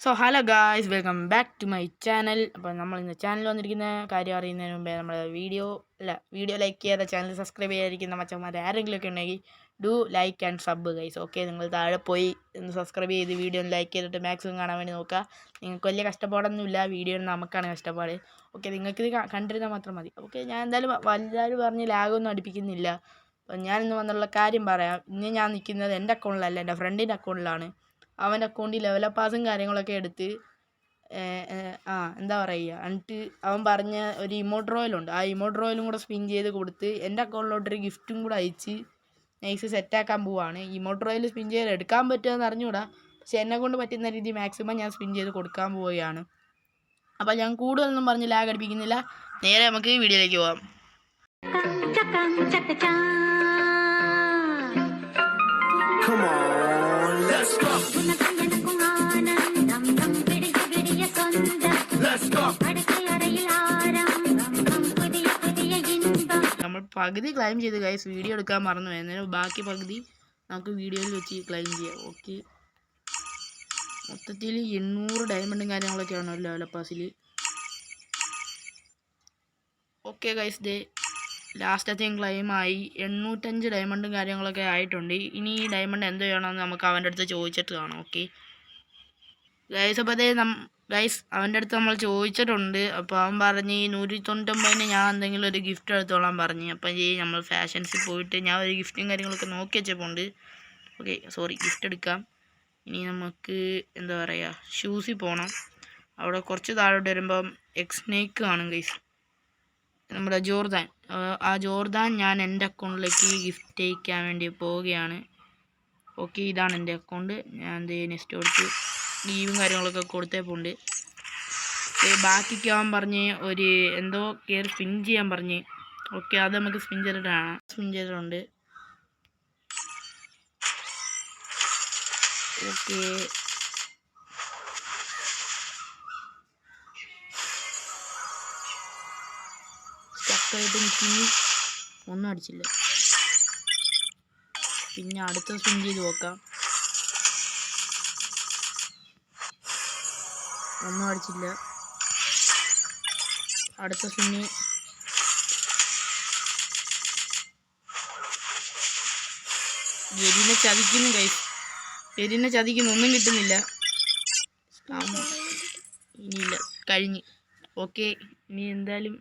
So hello guys welcome back to my channel അപ്പോൾ നമ്മൾ ഇന്ന് ചാനൽ വന്നിരിക്കുന്ന കാര്യം അറിയുന്നതിന് മുമ്പേ നമ്മൾ വീഡിയോ അല്ല വീഡിയോ ലൈക്ക് ചെയ്യാതെ ചാനൽ സബ്സ്ക്രൈബ് ചെയ്യാതിരിക്കുന്ന മച്ചന്മാർ ആരെങ്കിലുമൊക്കെ ഉണ്ടെങ്കിൽ do like and sub guys okay നിങ്ങൾ താഴെ പോയി ഒന്ന് സബ്സ്ക്രൈബ് ചെയ്ത് വീഡിയോ ഒന്ന് ലൈക്ക് ചെയ്തിട്ട് മാക്സിമം കാണാൻ വേണ്ടി നോക്കുക. നിങ്ങൾക്ക് വലിയ കഷ്ടപ്പാടൊന്നുമില്ല വീഡിയോ നമുക്കാണ് കഷ്ടപ്പാട്. ഓക്കെ നിങ്ങൾക്കിത് കണ്ടിരുന്നാൽ മാത്രം മതി. ഓക്കെ ഞാൻ എന്തായാലും വലുതാരും പറഞ്ഞ് ലാഗൊന്നും അടിപ്പിക്കുന്നില്ല. അപ്പം ഞാനിന്ന് വന്നുള്ള കാര്യം പറയാം. ഇന്ന് ഞാൻ നിൽക്കുന്നത് എന്റെ അക്കൗണ്ടിലല്ല എന്റെ ഫ്രണ്ടിന്റെ അക്കൗണ്ടിലാണ് അവന്റെ അക്കൗണ്ടിൽ പാസും കാര്യങ്ങളൊക്കെ എടുത്ത് ആ എന്താ പറയുക എന്നിട്ട് അവൻ പറഞ്ഞ ഒരു ഇമോട്ട് റോയലുണ്ട് ആ ഇമോട്ട് റോയലും കൂടെ സ്പിൻ ചെയ്ത് കൊടുത്ത് എന്റെ അക്കൗണ്ടിലോട്ടൊരു ഗിഫ്റ്റും കൂടെ അയച്ച് നൈസ് സെറ്റാക്കാൻ പോവാണ്. ഇമോട്ട് റോയൽ സ്പിൻ ചെയ്ത് എടുക്കാൻ പറ്റുമെന്ന് അറിഞ്ഞൂടാ. പക്ഷെ എന്നെ കൊണ്ട് പറ്റുന്ന രീതി മാക്സിമം ഞാൻ സ്പിൻ ചെയ്ത് കൊടുക്കാൻ പോവുകയാണ്. അപ്പോൾ ഞാൻ കൂടുതലൊന്നും പറഞ്ഞ് ലാഗ് അടിപ്പിക്കുന്നില്ല. നേരെ നമുക്ക് വീഡിയോയിലേക്ക് പോവാം. Come on, നമ്മൾ പകുതി ക്ലൈം ചെയ്ത് ഗൈസ് വീഡിയോ എടുക്കാൻ മറന്നു. പോയി. ബാക്കി പകുതി നമുക്ക് വീഡിയോയിൽ വെച്ച് ക്ലൈം ചെയ്യാം. ഓക്കെ മൊത്തത്തിൽ എണ്ണൂറ് ഡയമണ്ടും കാര്യങ്ങളൊക്കെയാണ് ലെവലപ്പാസിൽ ഓക്കെ ഗൈസ് ഡേ ലാസ്റ്റത്തെയും ക്ലെയിമായി എണ്ണൂറ്റഞ്ച് ഡയമണ്ടും കാര്യങ്ങളൊക്കെ ആയിട്ടുണ്ട്. ഇനി ഈ ഡയമണ്ട് എന്ത് ചെയ്യണമെന്ന് നമുക്ക് അവന്റെ അടുത്ത് ചോദിച്ചിട്ട് കാണാം ഓക്കെ? ഗൈസ് അപ്പോൾ അതേ നം ഗൈസ് അവന്റെ അടുത്ത് നമ്മൾ ചോദിച്ചിട്ടുണ്ട്. അപ്പോൾ അവൻ പറഞ്ഞ് ഈ നൂറ്റി തൊണ്ണൂറ്റൊമ്പതിന് ഞാൻ എന്തെങ്കിലും ഒരു ഗിഫ്റ്റ് എടുത്തോളാം പറഞ്ഞ്. അപ്പം ഈ നമ്മൾ ഫാഷൻസിൽ പോയിട്ട് ഞാൻ ഒരു ഗിഫ്റ്റും കാര്യങ്ങളൊക്കെ നോക്കി വെച്ചപ്പോണ്ട് ഓക്കെ സോറി ഗിഫ്റ്റ് എടുക്കാം. ഇനി നമുക്ക് എന്താ പറയുക ഷൂസിൽ പോകണം അവിടെ കുറച്ച് താഴോട്ട് വരുമ്പം എക്സ്നേക്ക് കാണും ഗൈസ്. നമ്മുടെ ജോർദാൻ. ആ, ജോർദാൻ ഞാൻ എന്റെ അക്കൗണ്ടിലേക്ക് ഗിഫ്റ്റ് അയക്കാൻ വേണ്ടി പോവുകയാണ്. ഓക്കെ ഇതാണ് എന്റെ അക്കൗണ്ട്. ഞാൻ എന്ത് നെക്സ്റ്റ് കൊടുത്ത് ലീവും കാര്യങ്ങളൊക്കെ കൊടുത്തേ പോണ്ട് ബാക്കിക്ക് അവൻ പറഞ്ഞ് ഒരു എന്തോ കയറി സ്പിൻ ചെയ്യാൻ പറഞ്ഞ്. ഓക്കെ അത് നമുക്ക് സ്പിൻ ചെയ്തിട്ടാണ് സ്പിൻ ചെയ്തിട്ടുണ്ട്. ഓക്കെ സ്റ്റക്കായിട്ട് നിൽക്കുന്നു ഒന്നും അടിച്ചില്ല. പിന്നെ അടുത്ത സ്വിങ് ചെയ്ത് നോക്കാം. ഒന്നും അടിച്ചില്ല. അടുത്ത സ്പിന്ന് എരിനെ ചതിക്കുന്നു കൈ എരിനെ ചതിക്കുന്നു. ഒന്നും കിട്ടുന്നില്ല. ഇനിയില്ല. കഴിഞ്ഞ്. ഓക്കെ ഇനി എന്തായാലും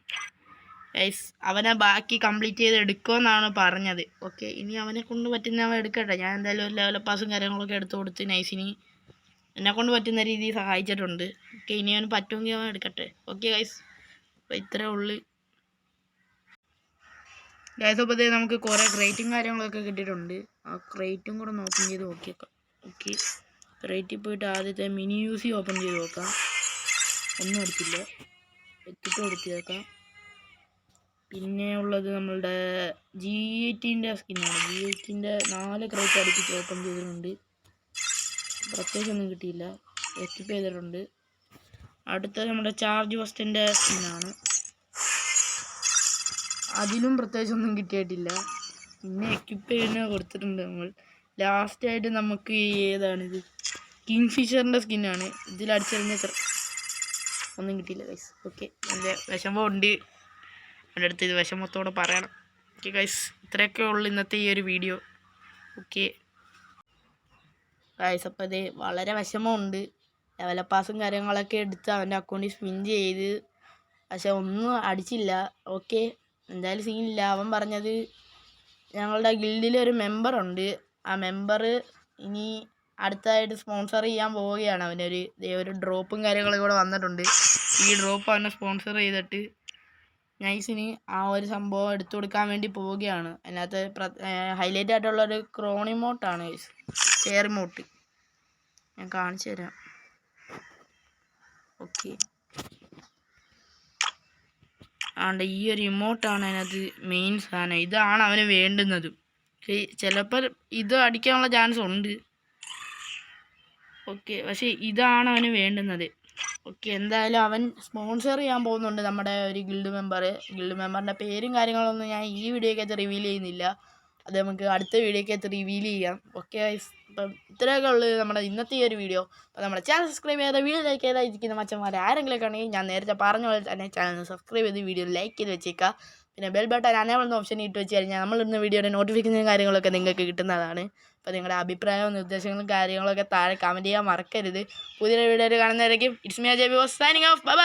ഗൈസ് അവനെ ബാക്കി കംപ്ലീറ്റ് ചെയ്ത് എടുക്കുമെന്നാണ് പറഞ്ഞത്. ഓക്കെ ഇനി അവനെ കൊണ്ട് പറ്റുന്ന അവൻ എടുക്കട്ടെ. ഞാൻ എന്തായാലും ഒരു ലെവൽ പാസും കാര്യങ്ങളൊക്കെ എടുത്തു കൊടുത്ത് നൈസിനി എന്നെ കൊണ്ട് പറ്റുന്ന രീതിയിൽ സഹായിച്ചിട്ടുണ്ട്. ഓക്കെ ഇനി അവന് പറ്റുമെങ്കിൽ അവൻ എടുക്കട്ടെ. ഓക്കെ ഗൈസ് അപ്പോൾ ഇത്രേ ഉള്ളു. ഗൈസ് അപ്പോൾ നമുക്ക് കുറേ ക്രേറ്റും കാര്യങ്ങളൊക്കെ കിട്ടിയിട്ടുണ്ട്. ആ ക്രേറ്റും കൂടെ ഓപ്പൺ ചെയ്ത് നോക്കിയേക്കാം. ഓക്കെ ക്രേറ്റിൽ പോയിട്ട് ആദ്യത്തെ മിനി യൂസി ഓപ്പൺ ചെയ്ത് നോക്കാം. ഒന്നും എടുത്തില്ല. എത്തിട്ട് കൊടുത്തേക്കാം പിന്നെ ഉള്ളത് നമ്മളുടെ ജി എയ്റ്റീന്റെ സ്കിന്നാണ്. ജി എയ്റ്റീന്റെ നാല് ക്രേറ്റ് അടുപ്പിച്ച് ഓപ്പൺ ചെയ്തിട്ടുണ്ട്. പ്രത്യേകിച്ചൊന്നും കിട്ടിയില്ല. എക്യുപ്പ് ചെയ്തിട്ടുണ്ട്. അടുത്ത നമ്മുടെ ചാർജ് ബസ്റ്റിന്റെ സ്കിന്നാണ്. അതിലും പ്രത്യേകിച്ചൊന്നും കിട്ടിയിട്ടില്ല. പിന്നെ എക്യുപ്പ് ചെയ്യുന്ന കൊടുത്തിട്ടുണ്ട് നമ്മൾ. ലാസ്റ്റായിട്ട് നമുക്ക് ഏതാണിത്? കിങ് ഫിഷറിന്റെ സ്കിന്നാണ് ഇതിൽ ഒന്നും കിട്ടിയില്ല ഗൈസ് ഓക്കെ നല്ല വിഷമമുണ്ട്. എന്റെ അടുത്ത് ഇത് വിഷമത്തോടെ പറയണം. ഓക്കെ ഗൈസ് ഇത്രയൊക്കെ ഉള്ളു ഇന്നത്തെ ഈ ഒരു വീഡിയോ ഓക്കെ ഗൈസ് അപ്പോൾ ഇത് വളരെ വിഷമമുണ്ട്. ലെവലപ്പാസും കാര്യങ്ങളൊക്കെ എടുത്ത് അവന്റെ അക്കൗണ്ടിൽ സ്പിൻ ചെയ്ത്. പക്ഷെ ഒന്നും അടിച്ചില്ല. ഓക്കെ എന്തായാലും സീനില്ല അവൻ പറഞ്ഞത് ഞങ്ങളുടെ ഗിൽഡിൽ ഒരു മെമ്പറുണ്ട് ആ മെമ്പർ ഇനി അടുത്തായിട്ട് സ്പോൺസർ ചെയ്യാൻ പോവുകയാണ്. അവനൊരു ഒരു ഡ്രോപ്പും കാര്യങ്ങളും കൂടെ വന്നിട്ടുണ്ട്. ഈ ഡ്രോപ്പ് അവനെ സ്പോൺസർ ചെയ്തിട്ട് നൈസിന് ആ ഒരു സംഭവം എടുത്തു കൊടുക്കാൻ വേണ്ടി പോവുകയാണ്. അതിനകത്ത് ഹൈലൈറ്റ് ആയിട്ടുള്ള ഒരു ക്രോണിമോട്ടാണ് ചേറിമോട്ട് ഞാൻ കാണിച്ചു തരാം. ഓക്കെ അതുകൊണ്ട് ഈ ഒരു ഇമോട്ടാണ് അതിനകത്ത് മെയിൻ സാധനം. ഇതാണ് അവന് വേണ്ടുന്നത്. ചിലപ്പോൾ ഇത് അടിക്കാനുള്ള ചാൻസ് ഉണ്ട്. ഓക്കെ പക്ഷേ ഇതാണ് അവന് വേണ്ടുന്നത്. ഓക്കെ എന്തായാലും അവൻ സ്പോൺസർ ചെയ്യാൻ പോകുന്നുണ്ട് നമ്മുടെ ഒരു ഗിൽഡ് മെമ്പർ. ഗിൽഡ് മെമ്പറിന്റെ പേരും കാര്യങ്ങളൊന്നും ഞാൻ ഈ വീഡിയോക്കകത്ത് റിവീൽ ചെയ്യുന്നില്ല. അത് നമുക്ക് അടുത്ത വീഡിയോക്കകത്ത് റിവീൽ ചെയ്യാം. ഓക്കെ അപ്പം ഇത്രയൊക്കെ ഉള്ളത് നമ്മുടെ ഇന്നത്തെ ഈ ഒരു വീഡിയോ. അപ്പോൾ നമ്മുടെ ചാനൽ സബ്സ്ക്രൈബ് ചെയ്ത വീഡിയോ ലൈക്ക് ചെയ്താൽ ഇരിക്കുന്ന മച്ചന്മാർ ആരെങ്കിലുമൊക്കെ ഉണ്ടെങ്കിൽ ഞാൻ നേരത്തെ പറഞ്ഞ പോലെ തന്നെ ചാനൽ സബ്സ്ക്രൈബ് ചെയ്ത് വീഡിയോ ലൈക്ക് ചെയ്ത് വെച്ചേക്കുക. പിന്നെ ബെൽ ബട്ടൺ അനേബിൾ ഓപ്ഷൻ ഇട്ട് വെച്ച് കഴിഞ്ഞാൽ നമ്മളിടുന്ന വീഡിയോയുടെ നോട്ടിഫിക്കേഷൻ കാര്യങ്ങളൊക്കെ നിങ്ങൾക്ക് കിട്ടുന്നതാണ്. അപ്പോൾ നിങ്ങളുടെ അഭിപ്രായവും നിർദ്ദേശങ്ങളും കാര്യങ്ങളൊക്കെ താഴെ കമന്റ് ചെയ്യാൻ മറക്കരുത്. പുതിയൊരു വീഡിയോയിൽ കാണുന്നവരേക്കും it's Mia J B was signing off bye